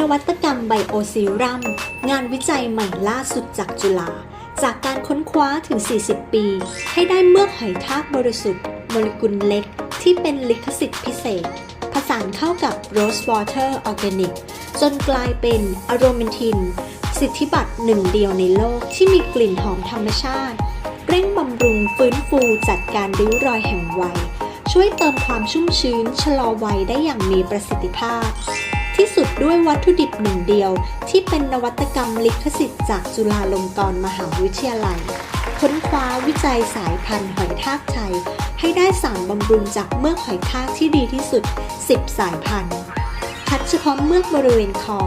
นวัตกรรมไบโอซีรัม งานวิจัยใหม่ล่าสุดจากจุฬา จากการค้นคว้าถึง 40 ปี ให้ได้เมือกหอยทากบริสุทธิ์ โมเลกุลเล็ก ที่เป็นลิขสิทธิ์พิเศษ ผสานเข้ากับ Rose Water Organic จนกลายเป็นอโรเมนทิน สิทธิบัตรหนึ่งเดียวในโลกที่มีกลิ่นหอมธรรมชาติ เร่งบำรุงฟื้นฟูจัดการริ้วรอยแห่งวัยช่วยเติมความชุ่มชื้นชะลอวัยได้อย่างมีประสิทธิภาพ ที่สุดด้วยวัตถุดิบหนึ่งเดียว ที่เป็นนวัตกรรมลิขสิทธิ์จากจุฬาลงกรณ์มหาวิทยาลัย ค้นคว้าวิจัยสายพันธุ์หอยทากไทย ให้ได้สารบำรุงจากเมือกหอยทากที่ดีที่สุด 10 สายพันธุ์คัดเฉพาะเมือกบริเวณคอ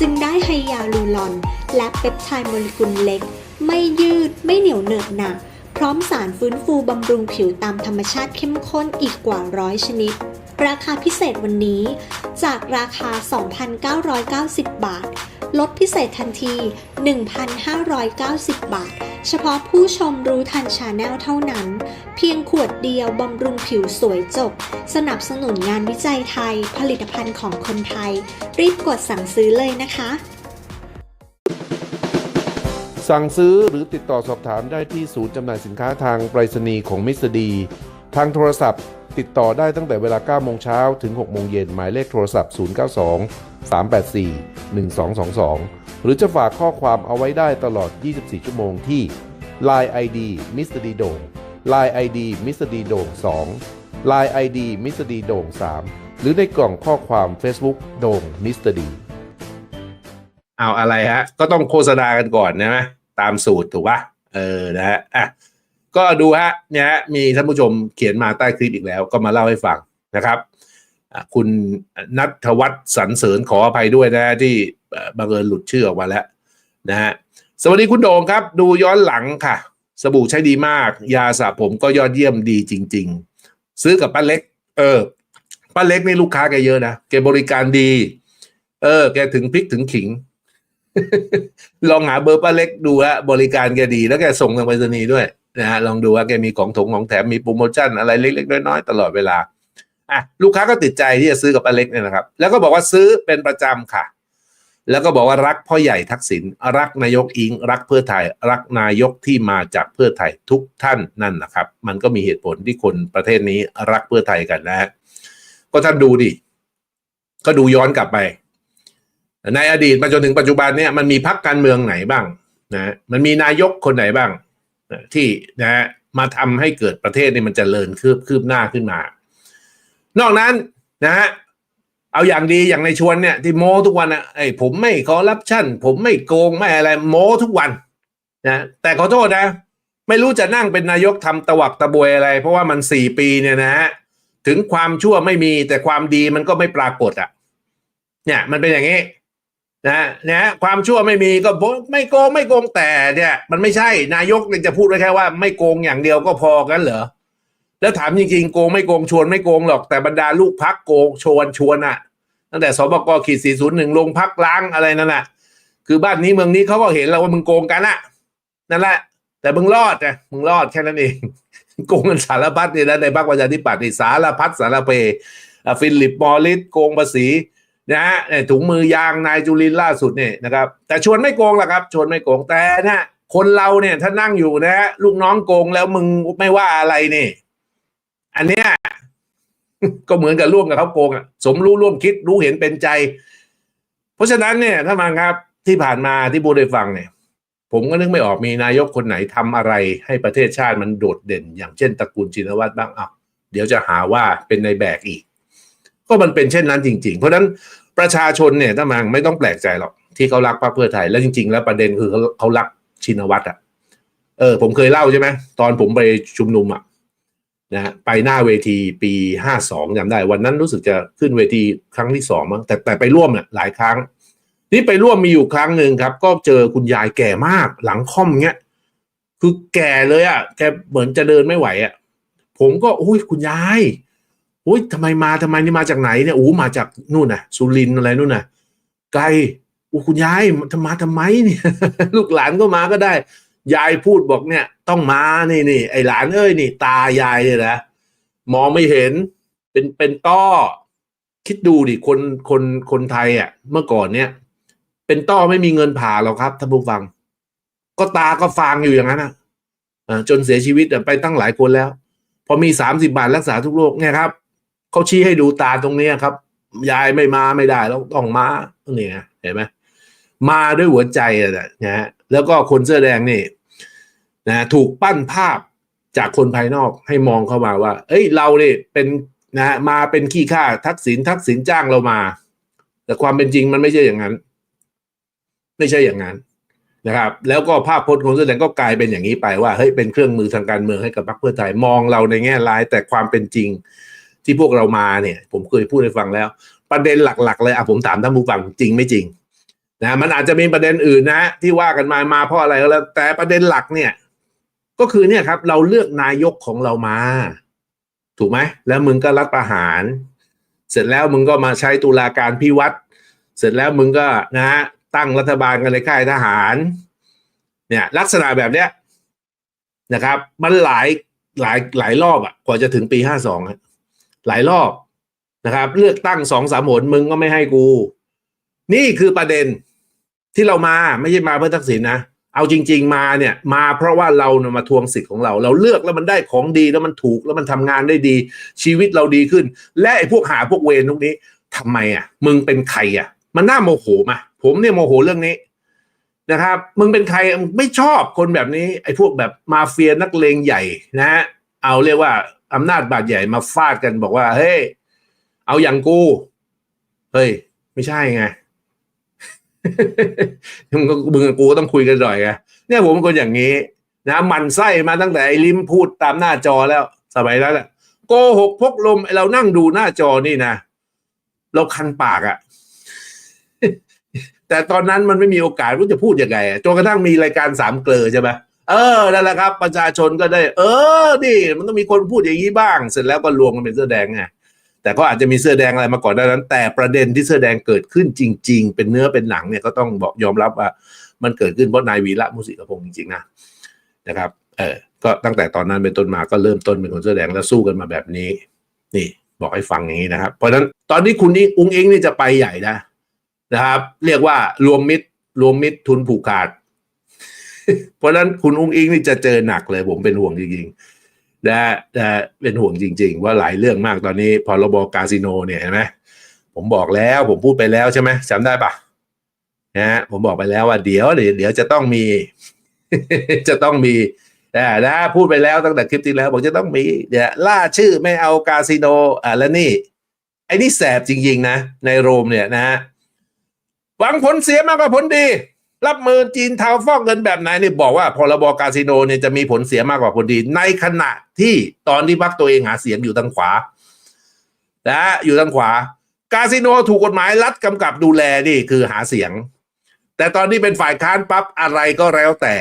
จึงได้ไฮยาลูรอน และเปปไทด์โมเลกุลเล็ก ไม่ยืดไม่เหนียวเหนอะหนักพร้อมสารฟื้นฟูบำรุงผิวตามธรรมชาติเข้มข้นอีกกว่าร้อยชนิด ราคาพิเศษวันนี้ จากราคา 2,990 บาท ลดพิเศษทันที 1,590 บาท เฉพาะผู้ชมรู้ทันชาแนลเท่านั้น เพียงขวดเดียวบำรุงผิวสวยจบ สนับสนุนงานวิจัยไทย ผลิตภัณฑ์ของคนไทย รีบกดสั่งซื้อเลยนะคะ สั่งซื้อหรือติดต่อสอบถามได้ที่ศูนย์จำหน่ายสินค้าทางไปรษณีย์ของมิสดี ทางโทรศัพท์ ติดต่อได้ตั้งแต่เวลา9โมงเช้าถึง6โมงเย็นหมายเลขโทรศัพท์ 092 384 1222 หรือจะฝากข้อความเอาไว้ได้ตลอด 24 ชั่วโมงที่ Line ID Mr. D โด่ง Line ID Mr. D โด่ง2 Line ID Mr. D โด่ง3 หรือในกล่องข้อความ Facebook โด่ง Mr. D เอาอะไรฮะ ก็ต้องโฆษณากันก่อนนะไหมตามสูตรถูกปะเออนะฮะอะ ก็ดูฮะเนี่ยมีท่านผู้ชมเขียนมาใต้คลิปอีกแล้ว ก็มาเล่าให้ฟังนะครับคุณนัทวัฒน์สรรเสริญขออภัยด้วยนะที่บังเอิญหลุดชื่อออกมาแล้วนะฮะสวัสดีคุณโด่งครับ ดูย้อนหลังค่ะ สบู่ใช้ดีมาก ยาสระผมก็ยอดเยี่ยมดีจริง ๆ ซื้อกับป้าเล็ก เออป้าเล็กนี่ลูกค้าแกเยอะนะแกบริการดี เออ แกถึงพริกถึงขิง ลองหาเบอร์ป้าเล็กดูฮะบริการแกดีแล้วแกส่งทางไปรษณีย์ด้วย นะฮะลองดูว่าแกมีของถงของแถมมีโปรโมชั่นอะไรเล็ก ๆ น้อยๆตลอดเวลาอะลูกค้าก็ติดใจที่จะซื้อกับป้าเล็กเนี่ยนะครับ แล้วก็บอกว่าซื้อเป็นประจำค่ะ แล้วก็บอกว่ารักพ่อใหญ่ทักษิณรักนายกอิง รักเพื่อไทย รักนายกที่มาจากเพื่อไทยทุกท่านนั่นนะครับ มันก็มีเหตุผลที่คนประเทศนี้รักเพื่อไทยกันนะฮะก็ท่านดูดิก็ดูย้อนกลับไป ในอดีตมาจนถึงปัจจุบันเนี่ยมันมีพักการเมืองไหนบ้างนะมันมีนายกคนไหนบ้าง ที่นะฮะมาทำให้เกิดประเทศนี่มันจเจริญคืบคืบหน้าขึ้นมา นอกนั้นนะฮะเอาอย่างดีอย่างในชวนเนี่ย ที่โม้ทุกวันอะไอ้ผมไม่คอร์รัปชันผมไม่โกงไม่อะไรโม้ทุกวันนะแต่ขอโทษนะ ไม่รู้จะนั่งเป็นนายกทำตะวักตะบวยอะไร เพราะว่ามันสี่ปีเนี่ยนะฮะถึงความชั่วไม่มีแต่ความดีมันก็ไม่ปรากฏอะ เนี่ย มันเป็นอย่างนี้ นะนะความชั่วไม่มีก็บไม่โกงไม่โกงแต่เนี่ย มันไม่ใช่นายกเนี่ยจะพูดไว้แค่ว่า ไม่โกงอย่างเดียวก็พอกันเหรอแล้วถามจริงๆโกงไม่โกงชวนไม่โกงหรอกแต่บรรดาลูกพักโกงชวนชวนอะตั้งแต่สบกขีดสี่ศูนย์หนึ่งลงพักล้างอะไรนั่นแหละคือบ้านนี้เมืองนี้เขาก็เห็นแล้วว่ามึงโกงกันอะนั่นแหละ แต่มึงรอดไงมึงรอดแค่นั้นเองโกงกันสารพัดเนี่ยนะในพรรคประชาธิปัตย์นี่สารพัดสารเพฟิลิปมอริสโกงภาษี นะฮะถุงมือยางนายจุลินล่าสุดเนี่ยนะครับ แต่ชวนไม่โกงหรอกครับ ชวนไม่โกงแต่นะคนเราเนี่ยถ้านั่งอยู่นะฮะลูกน้องโกงแล้วมึงไม่ว่าอะไรนี่ อันเนี้ยก็เหมือนกับร่วมกับเขาโกงอะสมรู้ร่วมคิดรู้เห็นเป็นใจ เพราะฉะนั้นเนี่ยถ้ามาครับที่ผ่านมาที่บูได้ฟังเนี่ย ผมก็นึกไม่ออกมีนายกคนไหนทำอะไร ให้ประเทศชาติมันโดดเด่น อย่างเช่นตระกูลชินวัตรบ้างอะเดี๋ยวจะหาว่าเป็นในแบกอีก ก็มันเป็นเช่นนั้นจริง ๆ เพราะฉะนั้นประชาชนเนี่ยถ้ามังไม่ต้องแปลกใจหรอกที่เขารักพรรคเพื่อไทยแล้วจริง ๆ แล้วประเด็นคือเขาเขารักชินวัตรอะเออผมเคยเล่าใช่ไหมตอนผมไปชุมนุมอะนะฮะไปหน้าเวทีปีห้าสองจำได้ วันนั้นรู้สึกจะขึ้นเวทีครั้งที่สองมั้งแต่แต่ไปร่วมเนี่ยหลายครั้ง นี่ไปร่วมมีอยู่ครั้งหนึ่งครับ ก็เจอคุณยายแก่มากหลังค่อมเงี้ยคือแก่เลยอะแกเหมือนจะเดินไม่ไหวอะผมก็อุ้ยคุณยาย อุ้ยทำไมมาทำไมนี่มาจากไหนเนี่ยโอ้มาจากนู่นน่ะสุรินอะไรนู่นน่ะ ไกลโอ้คุณยายทำมาทำไมเนี่ยลูกหลานก็มาก็ได้ ยายพูดบอกเนี่ย ต้องมานี่นี่ไอหลานเอ้ยนี่ ตายายเนี่ยนะมองไม่เห็น เป็นเป็นต้อ คิดดูดิคนคนคนไทยอะ เมื่อก่อนเนี่ย เป็นต้อไม่มีเงินผ่าหรอกครับท่านผู้ฟัง ก็ตาก็ฟางอยู่อย่างนั้นอะจนเสียชีวิตไปตั้งหลายคนแล้ว พอมีสามสิบาทรักษาทุกโรคเนี่ยครับ เขาชี้ให้ดูตาตรงนี้ครับ ยายไม่มาไม่ได้แล้วต้องมาเนี่ยเห็นไหมมาด้วยหัวใจอะนะฮะแล้วก็คนเสื้อแดงนี่นะถูกปั้นภาพจากคนภายนอกให้มองเข้ามาว่า เอ้ยเราเนี่ยเป็นนะมาเป็นขี้ข้าทักษิณทักษิณจ้างเรามา แต่ความเป็นจริงมันไม่ใช่อย่างนั้น ไม่ใช่อย่างนั้นนะครับ แล้วก็ภาพพจน์คนเสื้อแดงก็กลายเป็นอย่างนี้ไปว่าเฮ้ยเป็นเครื่องมือทางการเมืองให้กับพรรคเพื่อไทยมองเราในแง่ร้ายแต่ความเป็นจริง ที่พวกเรามาเนี่ย ผมเคยพูดให้ฟังแล้ว ประเด็นหลัก ๆ เลยอะผมถามท่านผู้ฟังจริงไม่จริงนะมันอาจจะมีประเด็นอื่นนะที่ว่ากันมามาเพราะอะไรก็แล้ว แต่ประเด็นหลักเนี่ย ก็คือเนี่ยครับ เราเลือกนายกของเรามา ถูกไหมแล้วมึงก็รัฐประหาร เสร็จแล้วมึงก็มาใช้ตุลาการพิวัตรเสร็จแล้วมึงก็นะฮะตั้งรัฐบาลกันในค่ายทหาร เนี่ย ลักษณะแบบเนี้ยนะครับ มันหลายหลายหลายรอบอะกว่าจะถึงปีห้าสอง หลายรอบนะครับ เลือกตั้งสองสามหนมึงก็ไม่ให้กู นี่คือประเด็นที่เรามาไม่ใช่มาเพื่อทักษิณนะเอาจริง ๆ มาเนี่ย มาเพราะว่าเราเนี่ยมาทวงสิทธิ์ของเรา เราเลือกแล้วมันได้ของดีแล้วมันถูกแล้วมันทำงานได้ดี ชีวิตเราดีขึ้น และไอ้พวกหาพวกเวรพวกนี้ทำไมอะ มึงเป็นใครอะ มันน่าโมโหมาผมเนี่ยโมโหเรื่องนี้นะครับ มึงเป็นใครมึงไม่ชอบคนแบบนี้ ไอ้พวกแบบมาเฟียนักเลงใหญ่นะฮะเอาเรียกว่า อำนาจบาดใหญ่มาฟาดกันบอกว่า เฮ้ย เอาอย่างกู เฮ้ย ไม่ใช่ไงมึงก็มึงกับกูก็ต้องคุยกันหน่อยไงเนี่ยผมเป็นคนอย่างนี้ นะมันไส้มาตั้งแต่ไอ้ลิมพูดตามหน้าจอแล้ว สมัยนั้นแหละโกหกพกลมเรานั่งดูหน้าจอนี่นะเราคันปากอะแต่ตอนนั้นมันไม่มีโอกาสรู้จะพูดยังไงจนกระทั่งมีรายการสามเกลอใช่ไหม เออนั่นแหละครับ ประชาชนก็ได้ เออนี่มันต้องมีคนพูดอย่างนี้บ้าง เสร็จแล้วก็รวมกันเป็นเสื้อแดงไงแต่ก็อาจจะมีเสื้อแดงอะไรมาก่อนหน้านั้น แต่ประเด็นที่เสื้อแดงเกิดขึ้นจริง ๆ เป็นเนื้อเป็นหนังเนี่ยก็ต้องบอกยอมรับว่ามันเกิดขึ้นเพราะนายวีระมุสิกพงศ์จริงๆนะนะครับเออก็ตั้งแต่ตอนนั้นเป็นต้นมาก็เริ่มต้นเป็นคนเสื้อแดงแล้วสู้กันมาแบบนี้ นี่บอกให้ฟังอย่างนี้นะครับ เพราะฉะนั้นตอนนี้คุณนี่อุ้งเองนี่จะไปใหญ่นะนะครับ เรียกว่ารวมมิตรรวมมิตรทุนผูกขาด เพราะนั้นคุณอุ้งอิงนี่จะเจอหนักเลยผมเป็นห่วงจริงๆนะนะเป็นห่วงจริง ๆ ว่าหลายเรื่องมากตอนนี้พรบคาสิโนเนี่ยเห็นไหมผมบอกแล้วผมพูดไปแล้วใช่ไหมจำได้ปะนะฮะผมบอกไปแล้วว่าเดี๋ยวเดี๋ยวเดี๋ยวจะต้องมี จะต้องมีแต่นะพูดไปแล้วตั้งแต่คลิปที่แล้วบอกจะต้องมีเดี๋ยวล่าชื่อไม่เอาคาสิโนอะแล้วนี่ไอ้นี่แสบจริง ๆ นะ ในโรมเนี่ยนะฮะหวังผลเสียมากกว่าผลดี รับมือจีนเทาฟอกเงินแบบไหนนี่บอกว่าพรบคาสิโนเนี่ยจะมีผลเสียมากกว่าผลดี ในขณะที่ตอนที่พักตัวเองหาเสียงอยู่ทางขวานะอยู่ทางขวาคาสิโนถูกกฎหมายรัฐกำกับดูแลนี่คือหาเสียง แต่ตอนนี้เป็นฝ่ายค้านปั๊บอะไรก็แล้วแต่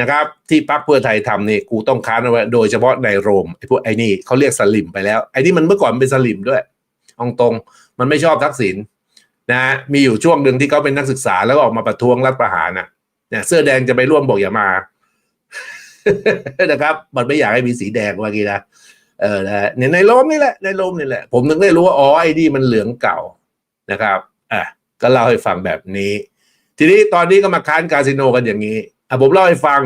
นะครับ ที่พักเพื่อไทยทำนี่กูต้องค้านเอาไว้โดยเฉพาะในโรมไอ้พวกไอ้นี่เขาเรียกสลิมไปแล้วไอ้นี่มันเมื่อก่อนเป็นสลิมด้วยอาตรงมันไม่ชอบทักษิณ นะ มีอยู่ช่วงหนึ่งที่เขาเป็นนักศึกษาแล้วก็ออกมาประท้วงรัฐประหารนะเนี่ยเสื้อแดงจะไปร่วมบอกอย่ามานะครับ มันไม่อยากให้มีสีแดงเมื่อกี้นะเออนะเนี่ยในโรมนี่แหละในโรมนี่แหละ ผมถึงได้รู้ว่าอ๋อไอ้นี่มันเหลืองเก่านะครับอะก็เล่าให้ฟังแบบนี้ ทีนี้ตอนนี้ก็มาค้านคาสิโนกันอย่างนี้อะผมเล่าให้ฟัง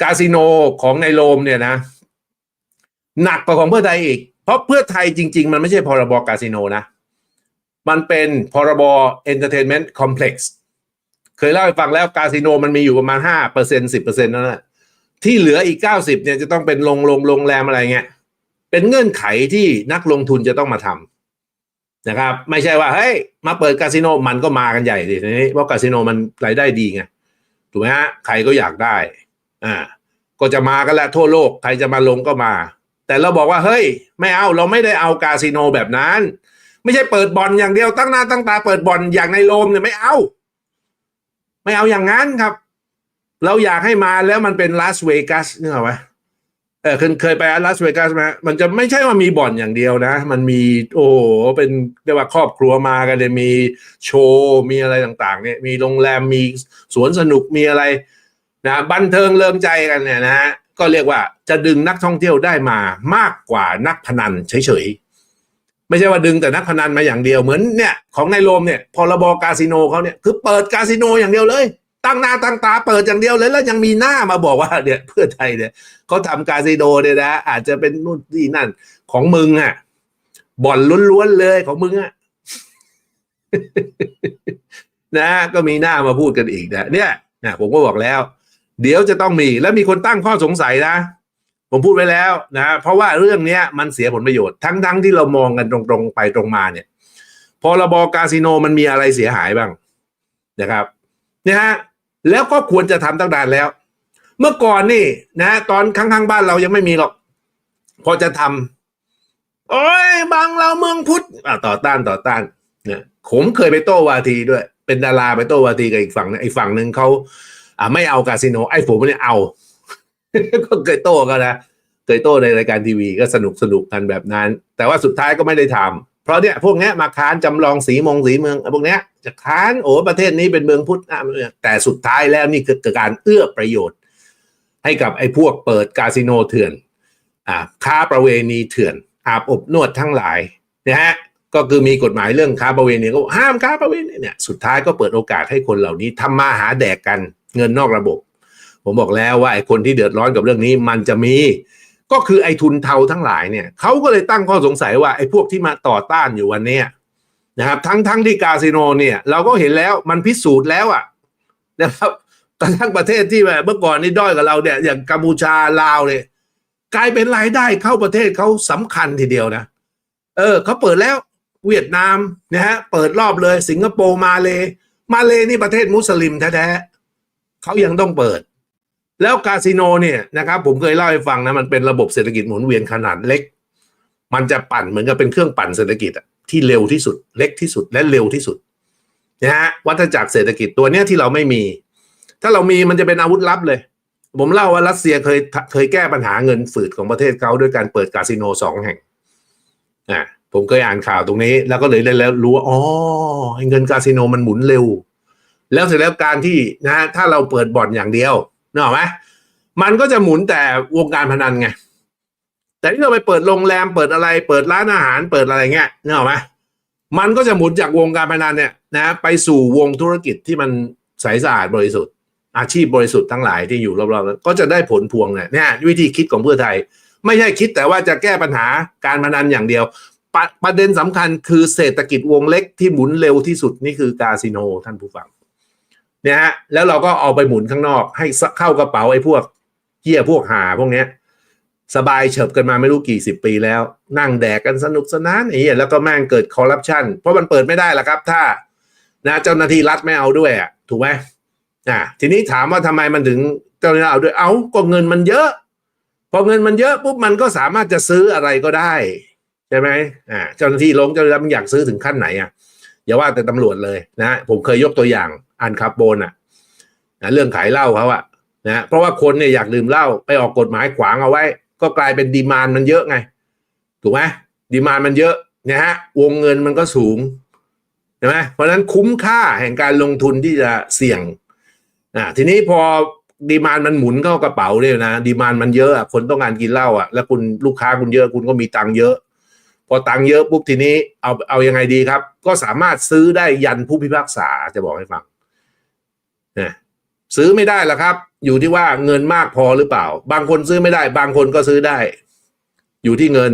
คาสิโนของในโรมเนี่ยนะ หนักกว่าของเพื่อไทยอีก เพราะเพื่อไทยจริง ๆ มันไม่ใช่พรบคาสิโนนะ มันเป็นพรบ Entertainment Complex เคยเล่าให้ฟังแล้วคาสิโนมันมีอยู่ประมาณห้าเปอร์เซ็นสิบเปอร์เซ็นต์นั่นแหละที่เหลืออีกเก้าสิบเนี่ยจะต้องเป็นโรงโรงโรงแรมอะไรเงี้ยเป็นเงื่อนไขที่นักลงทุนจะต้องมาทำนะครับ ไม่ใช่ว่าเฮ้ยมาเปิดคาสิโนมันก็มากันใหญ่ดิทีนี้เพราะคาสิโนมันรายได้ดีไงถูกไหมฮะใครก็อยากได้อ่าก็จะมากันแหละทั่วโลกใครจะมาลงก็มา แต่เราบอกว่าเฮ้ย ไม่เอาเราไม่ได้เอาคาสิโนแบบนั้น ไม่ใช่เปิดบ่อนอย่างเดียวตั้งหน้าตั้งตาเปิดบ่อนอย่างในโรมเนี่ยไม่เอา ไม่เอาอย่างนั้นครับ เราอยากให้มาแล้วมันเป็นลาสเวกัสนึกออกไหมเออเคยไปลาสเวกัสไหมมันจะไม่ใช่ว่ามีบ่อนอย่างเดียวนะ มันมีโอ้โหเป็นเรียกว่าครอบครัวมากันเลยมีโชว์มีอะไรต่างๆ เนี่ย มีโรงแรมมีสวนสนุกมีอะไรนะบันเทิงเริงใจกันเนี่ยนะฮะก็เรียกว่าจะดึงนักท่องเที่ยวได้มามากกว่านักพนันเฉยๆ ไม่ใช่ว่าดึงแต่นักพนันมาอย่างเดียวเหมือนเนี่ยของนายโรมเนี่ยพรบคาสิโนเขาเนี่ยคือเปิดคาสิโนอย่างเดียวเลย ตั้งหน้าตั้งตาเปิดอย่างเดียวเลยแล้วยังมีหน้ามาบอกว่าเนี่ยเพื่อไทยเนี่ยเขาทำคาสิโนเนี่ยนะอาจจะเป็นนู่นนี่นั่นของมึงอะบ่อนล้วนๆเลยของมึงอะนะก็มีหน้ามาพูดกันอีกนะเนี่ยนะผมก็บอกแล้ว เดี๋ยวจะต้องมีแล้วมีคนตั้งข้อสงสัยนะ ผมพูดไว้แล้วนะเพราะว่าเรื่องนี้มันเสียผลประโยชน์ทั้งทั้งที่เรามองกันตรงๆไปตรงมาเนี่ยพรบคาสิโนมันมีอะไรเสียหายบ้างนะครับเนี่ยฮะแล้วก็ควรจะทำตั้งนานแล้ว เมื่อก่อนนี่นะตอนข้างๆบ้านเรายังไม่มีหรอก พอจะทำโอ้ยบางเราเมืองพุทธอะต่อต้านต่อต้านเนี่ยผมเคยไปโต้วาทีด้วย เป็นดาราไปโต้วาทีกับอีกฝั่งนึงไอ้ฝั่งหนึ่งเขาอ่าไม่เอาคาสิโนไอ้ผมเนี่ยเอา ก็เคยโต้กันนะเคยโต้ในรายการทีวีก็สนุกสนุกกันแบบนั้น แต่ว่าสุดท้ายก็ไม่ได้ทำเพราะเนี่ยพวกเนี้ยมาค้านจำลองสีมงสีเมืองพวกเนี้ยจะค้านโอ้ประเทศนี้เป็นเมืองพุทธอะแต่สุดท้ายแล้วนี่คือการเอื้อประโยชน์ ให้กับไอ้พวกเปิดคาสิโนเถื่อนอ่าค้าประเวณีเถื่อน อาบอบนวดทั้งหลายนะฮะก็คือมีกฎหมายเรื่องค้าประเวณีก็ห้ามค้าประเวณีเนี่ยสุดท้ายก็เปิดโอกาสให้คนเหล่านี้ทำมาหาแดกกันเงินนอกระบบ ผมบอกแล้วว่าไอ้คนที่เดือดร้อนกับเรื่องนี้มันจะมี ก็คือไอ้ทุนเทาทั้งหลายเนี่ยเขาก็เลยตั้งข้อสงสัยว่าไอ้พวกที่มาต่อต้านอยู่วันเนี้ยนะครับ ทั้งทั้งที่คาสิโนเนี่ยเราก็เห็นแล้วมันพิสูจน์แล้วอะนะครับกระทั่งประเทศที่แบบเมื่อก่อนนี่ด้อยกับเราเนี่ยอย่างกัมพูชาลาวเนี่ยกลายเป็นรายได้เข้าประเทศเขาสำคัญทีเดียวนะ เออเขาเปิดแล้วเวียดนามนะฮะเปิดรอบเลยสิงคโปร์มาเลมาเลนี่ประเทศมุสลิมแท้ๆเขายังต้องเปิด แล้วคาสิโนเนี่ยนะครับผมเคยเล่าให้ฟังนะมันเป็นระบบเศรษฐกิจหมุนเวียนขนาดเล็ก มันจะปั่นเหมือนกับเป็นเครื่องปั่นเศรษฐกิจอะที่เร็วที่สุด เล็กที่สุดและเร็วที่สุดนะฮะวัฏจักรเศรษฐกิจตัวเนี้ยที่เราไม่มี ถ้าเรามีมันจะเป็นอาวุธลับเลย ผมเล่าว่ารัสเซียเคยเคยแก้ปัญหาเงินฝืดของประเทศเขาด้วยการเปิดคาสิโนสองแห่งอ่าผมเคยอ่านข่าวตรงนี้ แล้วก็เลยได้แล้วรู้ว่าอ๋อเงินคาสิโนมันหมุนเร็ว แล้วเสร็จแล้วการที่นะฮะถ้าเราเปิดบ่อนอย่างเดียว นึกออกไหมมันก็จะหมุนแต่วงการพนันไง แต่ที่เราไปเปิดโรงแรมเปิดอะไร เปิดร้านอาหารเปิดอะไรเงี้ยนึกออกไหมมันก็จะหมุนจากวงการพนันเนี่ยนะไปสู่วงธุรกิจที่มันใสสะอาดบริสุทธิ์ อาชีพบริสุทธิ์ทั้งหลายที่อยู่รอบๆนั้นก็จะได้ผลพวงเนี่ยเนี่ยวิธีคิดของเพื่อไทย ไม่ใช่คิดแต่ว่าจะแก้ปัญหาการพนันอย่างเดียวปะประเด็นสำคัญคือเศรษฐกิจวงเล็กที่หมุนเร็วที่สุดนี่คือคาสิโนท่านผู้ฟัง เนี่ยฮะแล้วเราก็เอาไปหมุนข้างนอก ให้เข้ากระเป๋าไอ้พวกเหี้ยพวกหาพวกเนี้ย สบายเฉิบกันมาไม่รู้กี่สิบปีแล้ว นั่งแดกกันสนุกสนานไอ้เหี้ยแล้วก็แม่งเกิดคอร์รัปชันเพราะมันเปิดไม่ได้ละครับ ถ้านะเจ้าหน้าที่รัฐไม่เอาด้วยอะถูกไหมอ่าทีนี้ถามว่าทำไมมันถึงเจ้าหน้าที่เอาด้วยเอาก็เงินมันเยอะพอเงินมันเยอะปุ๊บมันก็สามารถจะซื้ออะไรก็ได้ใช่ไหมอ่าเจ้าหน้าที่ลงเจ้าหน้าที่มันอยากซื้อถึงขั้นไหนอะ อย่าว่าแต่ตำรวจเลยนะผมเคยยกตัวอย่างอันคาร์โบนอะนะเรื่องขายเหล้าเขาอะนะเพราะว่าคนเนี่ยอยากดื่มเหล้าไปออกกฎหมายขวางเอาไว้ ก็กลายเป็นดีมานมันเยอะไง ถูกไหมดีมานมันเยอะนะฮะวงเงินมันก็สูงใช่ไหมเพราะนั้นคุ้มค่าแห่งการลงทุนที่จะเสี่ยงอ่าทีนี้พอดีมานมันหมุนเข้ากระเป๋าเลยนะดีมานมันเยอะอะคนต้องการกินเหล้าอะแล้วคุณลูกค้าคุณเยอะคุณก็มีตังค์เยอะ อตังเยอะปุ๊บทีนี้เอาเอายังไงดีครับ ก็สามารถซื้อได้ยันผู้พิพากษาจะบอกให้ฟังนะซื้อไม่ได้ละครับ อยู่ที่ว่าเงินมากพอหรือเปล่า บางคนซื้อไม่ได้ บางคนก็ซื้อได้ อยู่ที่เงิน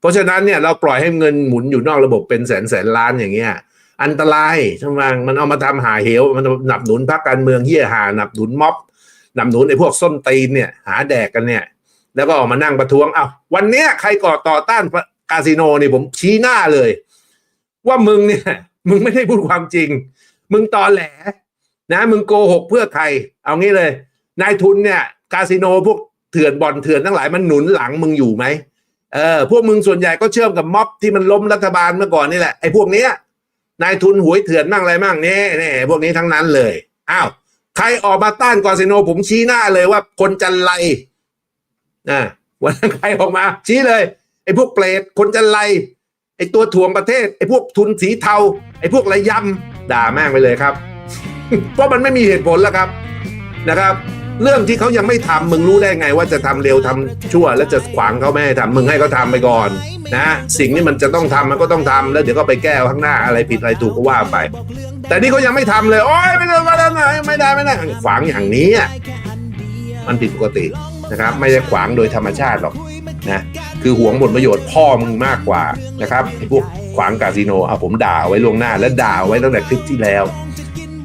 เพราะฉะนั้นเนี่ยเราปล่อยให้เงินหมุนอยู่นอกระบบเป็นแสนแสนล้านอย่างเงี้ยอันตรายใช่ไหมมันเอามาทำหาเหว มันหนับหนุนพรรคการเมืองเฮียหาหนับหนุนม็อบหนับหนุนไอ้พวกส้นตีนเนี่ย หาแดกกันเนี่ย แล้วก็ออกมานั่งประท้วงเอ้าววันเนี้ยใครก่อต่อต้าน คาสิโนนี่ผมชี้หน้าเลย ว่ามึงเนี่ย มึงไม่ได้พูดความจริง มึงตอแหล นะ มึงโกหกเพื่อใคร เอางี้เลย นายทุนเนี่ยคาสิโนพวกเถื่อนบ่อนเถื่อนทั้งหลายมันหนุนหลังมึงอยู่ไหมเออพวกมึงส่วนใหญ่ก็เชื่อมกับม็อบที่มันล้มรัฐบาลเมื่อก่อนนี่แหละไอ้พวกเนี้ยนายทุนหวยเถื่อนมั่งอะไรมั่งเนี่ยเนี่ยพวกนี้ทั้งนั้นเลยอ้าวใครออกมาต้านกอซิโน ผมชี้หน้าเลยว่าคนจันไรนะวันนั้นใครออกมา ชี้เลย ไอ้พวกเปรตคนจันไรไอ้ตัวถ่วงประเทศไอ้พวกทุนสีเทาไอ้พวกระยำด่าแม่งไปเลยครับ เพราะมันไม่มีเหตุผลแล้วครับนะครับ เรื่องที่เขายังไม่ทำมึงรู้ได้ไง ว่าจะทำเร็วทำชั่ว แล้วจะขวางเขาไม่ให้ทำมึงให้เขาทำไปก่อนนะสิ่งที่มันจะต้องทำมันก็ต้องทำแล้วเดี๋ยวก็ไปแก้ข้างหน้าอะไรผิดอะไรถูกก็ว่าไป แต่นี่เขายังไม่ทำเลยโอ๊ยไม่ได้ไม่ได้ไม่ได้ไม่ได้ขวางอย่างนี้มันผิดปกตินะครับ ไม่ได้ขวางโดยธรรมชาติหรอก นะคือหวงผลประโยชน์พ่อมึงมากกว่านะครับไอ้พวกขวางคาสิโนเอาผมด่าไว้ล่วงหน้าและด่าไว้ตั้งแต่คลิปที่แล้ว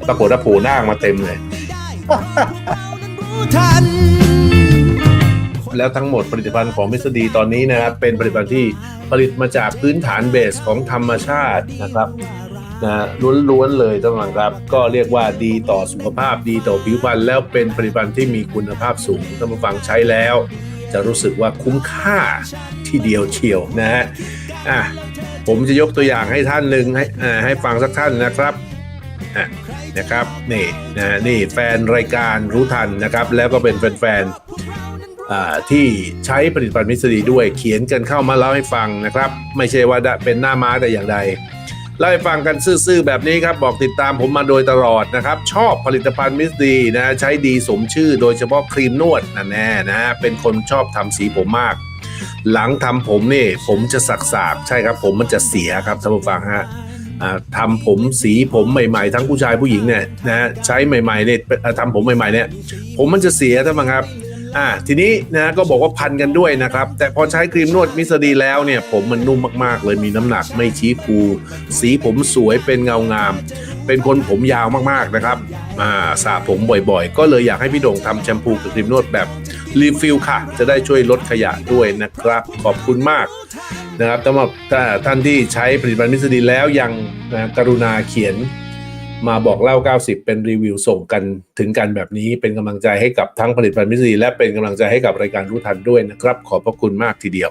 ปรากฏว่าโผล่หน้ามาเต็มเลย แล้วทั้งหมดผลิตภัณฑ์ของมิสดีตอนนี้นะครับเป็นผลิตภัณฑ์ที่ผลิตมาจากพื้นฐานเบสของธรรมชาตินะครับนะล้วนๆเลยท่านผู้ครับ ก็เรียกว่าดีต่อสุขภาพดีต่อผิวพรรณแล้วเป็นผลิตภัณฑ์ที่มีคุณภาพสูงท่านผู้ฟังใช้แล้ว จะรู้สึกว่าคุ้มค่าที่เดียวเชียวนะฮะอะผมจะยกตัวอย่างให้ท่านหนึ่งให้ให้ฟังสักท่านนะครับอะนะครับนี่นะนี่แฟนรายการรู้ทันนะครับ แล้วก็เป็นแฟนๆที่ใช้ผลิตภัณฑ์มิสดีด้วย เขียนกันเข้ามาเล่าให้ฟังนะครับ ไม่ใช่ว่าเป็นหน้าม้าแต่อย่างใด เล่าให้ฟังกันซื่อๆแบบนี้ครับ บอกติดตามผมมาโดยตลอดนะครับ ชอบผลิตภัณฑ์มิสดีนะใช้ดีสมชื่อโดยเฉพาะครีมนวดนะแน่นะเป็นคนชอบทำสีผมมาก หลังทำผมนี่ผมจะสักๆใช่ครับ ผมมันจะเสียครับท่านผู้ฟังฮะทำผมสีผมใหม่ๆ ทั้งผู้ชายผู้หญิงเนี่ยนะใช้ใหม่ๆเนี่ยทำผมใหม่ๆเนี่ยผมมันจะเสียท่านผู้ฟังครับ อ่าทีนี้นะก็บอกว่าพันกันด้วยนะครับ แต่พอใช้ครีมนวดมิสดีแล้วเนี่ย ผมมันนุ่มมากๆ เลยมีน้ำหนักไม่ชี้ฟูสีผมสวยเป็นเงางาม เป็นคนผมยาวมากๆนะครับอ่าสระผมบ่อยๆ ก็เลยอยากให้พี่โด่งทำแชมพูกับครีมนวดแบบรีฟิลค่ะ จะได้ช่วยลดขยะด้วยนะครับ ขอบคุณมากนะครับสำหรับถ้าท่านที่ใช้ผลิตภัณฑ์มิสดีแล้วยังนะกรุณาเขียน มาบอกเล่า 90 เป็นรีวิวส่งกันถึงกันแบบนี้เป็นกำลังใจให้กับทั้งผลิตภัณฑ์มิสซีและเป็นกำลังใจให้กับรายการรู้ทันด้วยนะครับ ขอบพระคุณมากทีเดียว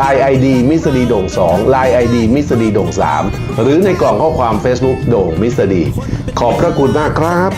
Line ID มิสดีโด่ง2 Line ID มิสดีโด่ง3 หรือในกล่องข้อความ Facebook โด่งมิสดีขอบพระคุณมากครับ